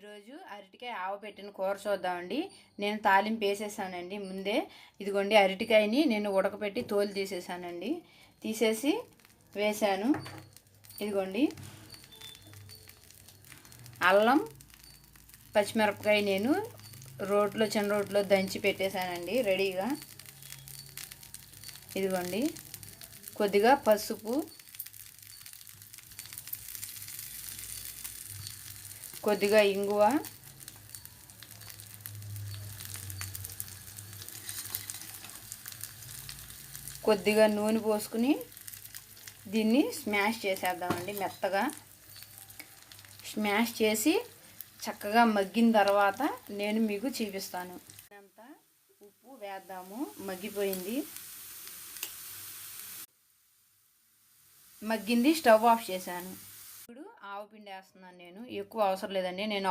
ఈరోజు అరటికాయ ఆవ పెట్టిన కూర చూద్దామండి. నేను తాలింపు వేసేసానండి ముందే. ఇదిగోండి అరటికాయని నేను ఉడకపెట్టి తోలు తీసేసానండి. తీసేసి వేసాను ఇదిగోండి. అల్లం పచ్చిమిరపకాయ నేను రోట్లో చిన్న రోట్లో దంచి పెట్టేశానండి రెడీగా. ఇదిగోండి. కొద్దిగా పసుపు కొద్దిగా ఇంగువ. కొద్దిగా నూనె పోసుకుని దీన్ని స్మాష్ చేసేద్దామండి మెత్తగా. స్మాష్ చేసి చక్కగా మగ్గిన తర్వాత నేను మీకు చూపిస్తాను. అంతా ఉప్పు వేద్దాము. మగ్గిపోయింది. మగ్గింది స్టవ్ ఆఫ్ చేశాను. ఆవు పిండి వేస్తున్నాను నేను. ఎక్కువ అవసరం లేదండి. నేను